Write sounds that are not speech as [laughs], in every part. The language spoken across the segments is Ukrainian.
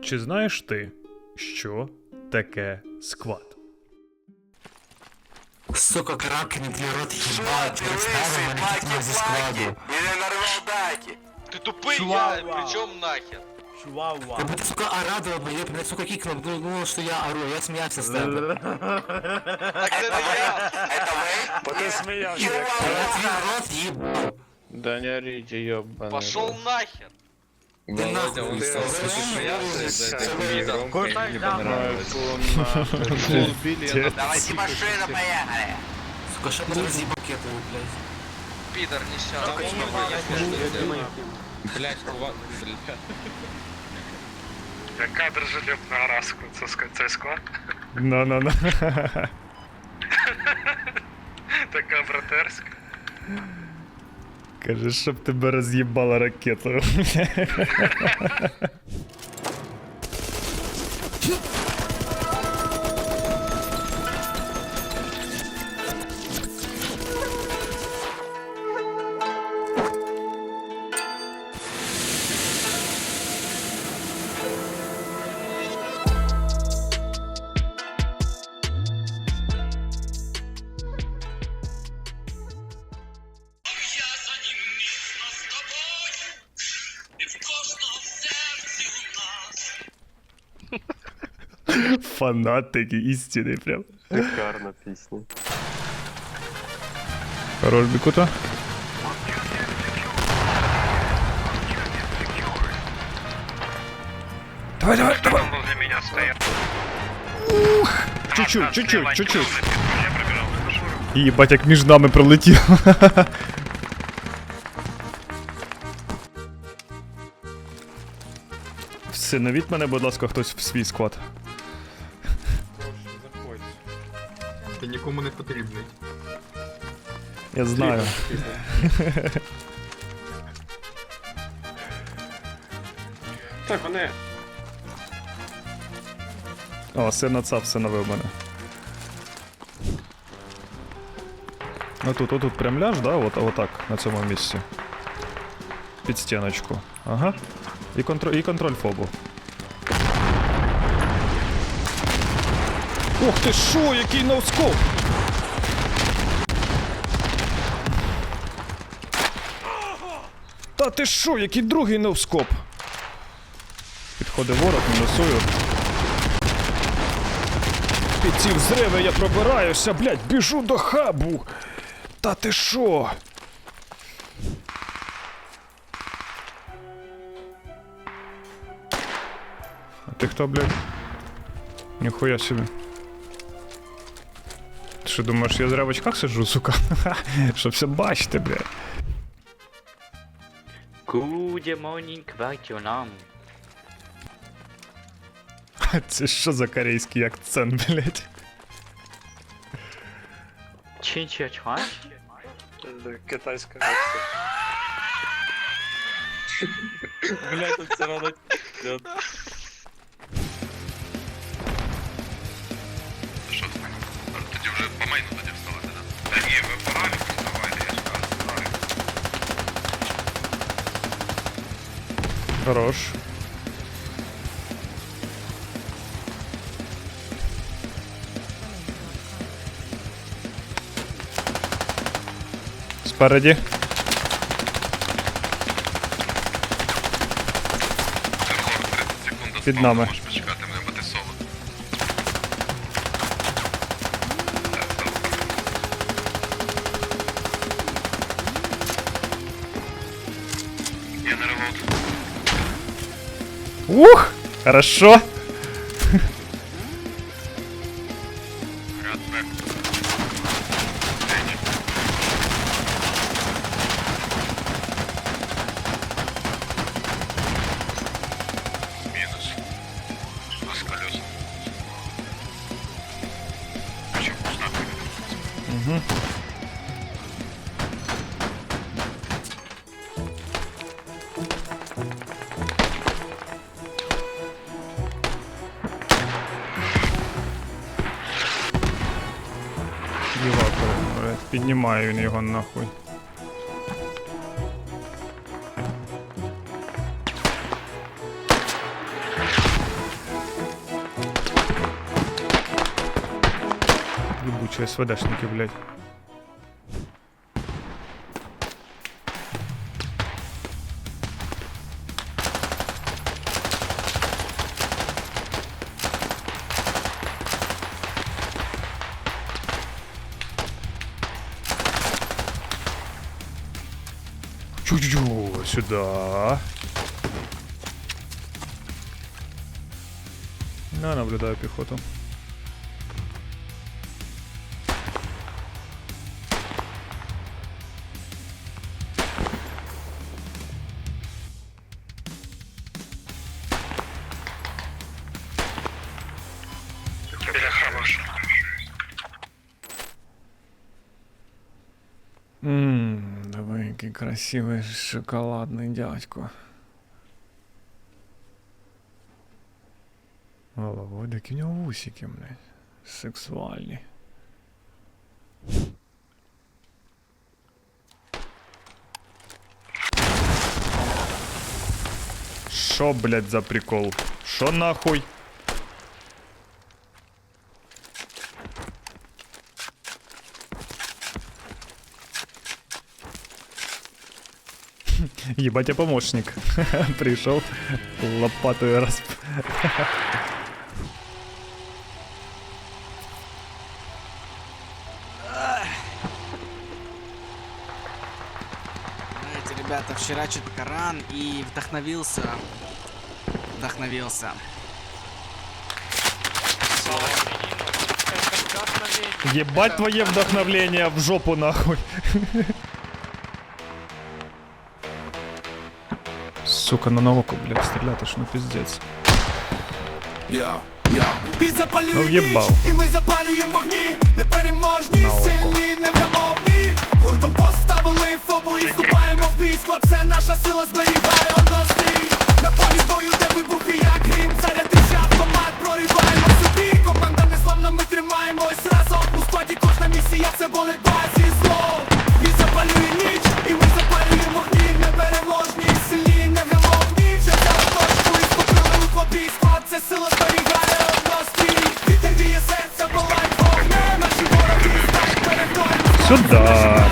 Чи знаєш ти, що таке сквад? Сука, кракений рот їбать, Лысый, представив мене кітно зі складу. Или нарвал даки. Ты тупый, я, Чувак. причем нахер? Чуауа. Как будто, сука, орадовал бы, я, блядь, сука, кикнул, думал, думал, что я ору, я смеялся с тебе. Так это я. Это вы? Бо ти сміявся. А я твій рот їбав. Да не орите, ёбаный. Пошел нахер. Ти нахуй. Володя, Це он реально смеялся це из-за ви- этой Куда не там? понравилось. Убили, она Давайте машину, поехали. Сука, що ти роз'їбав кетою, блядь. Пидор несчастный. Там Что он я был, что я сделаю? Блять, у вас... Блядь. Яка дружелюбна раску, це, ск- це склад? На-на-на. Така братерська. Каже, щоб тебе роз'їбала ракетою. [laughs] Фанат такий істинний прям. Шикарна пісня. Хорош бікута. Давай, давай, давай. Стоят. Чуть-чуть, чуть-чуть, чуть-чуть. Їбать, як між нами пролетів. Всиновіть мене, будь ласка, хтось в свій склад. Ти нікому не потрібний. Я знаю. Так, вони. О, сина цап всиновив мене. Отут, отут прям ляж, да? От, отак, на цьому місці. Під стіночку. Ага. І контроль, і контроль фобу. Ух ти шо, який ноускоп! Та ти шо, який другий ноускоп? Підходить ворог, мінусую. Під ці взриви я пробираюся, блядь, біжу до хабу. Та ти шо? А ти хто, блядь? Ніхуя собі. Що думаєш, я зря в очках сиджу, сука? [laughs] Щоб все бачити, блядь. Good morning, what's? [laughs] Це що за корейський акцент, блядь? Change your choice? Китайская версия. Блять, тут все равно... Хорош. Спереді. Верхов 30 секунд до Під нами. Можеш почекати Ух! Хорошо. піднімає він його нахуй. Ебучие СВДшники, блядь. Чу-чу-чу, сюда. Я наблюдаю пехоту. Красивий шоколадний дядько. Володя, які в нього вусики, блядь. Сексуальні. Шо, блядь, за прикол? Шо нахуй? Ебать, я помощник. [laughs] Пришел лопатой расп... Знаете, ребята, вчера читал Коран и вдохновился. Вдохновился. Ебать твое вдохновление в жопу нахуй. [laughs] Сука, на науку, блядь, стріляти ж, ну пиздец. Ну в'єбав. І ми запалюємо вогні, непереможні, сильні, невгамовні. Гуртом поставили фобу і вступаємо в бій. Склад, це наша сила зберігає однострій. На полі бою, де вибухи, як грім, автомат, прориваємо собі. Сюда.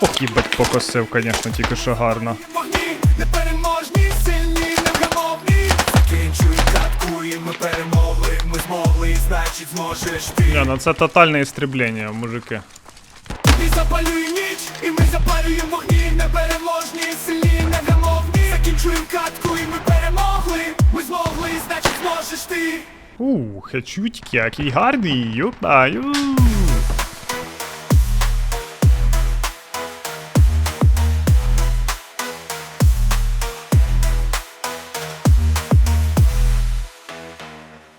Ох, їбать, покосив, конечно, тільки що гарно. Непереможні, сильні, невгамовні. Закінчуй катку, і ми перемогли. Ми змогли, значить зможеш ти. Не, ну це тотальне істреблення, мужики. І запалює ніч, і ми запалюємо вогні, непереможні, сильні, невгамовні. Закінчуємо катку, і ми перемогли. Ми змогли, значить зможеш ти. Ух, хачуть, який гарний, юпаю.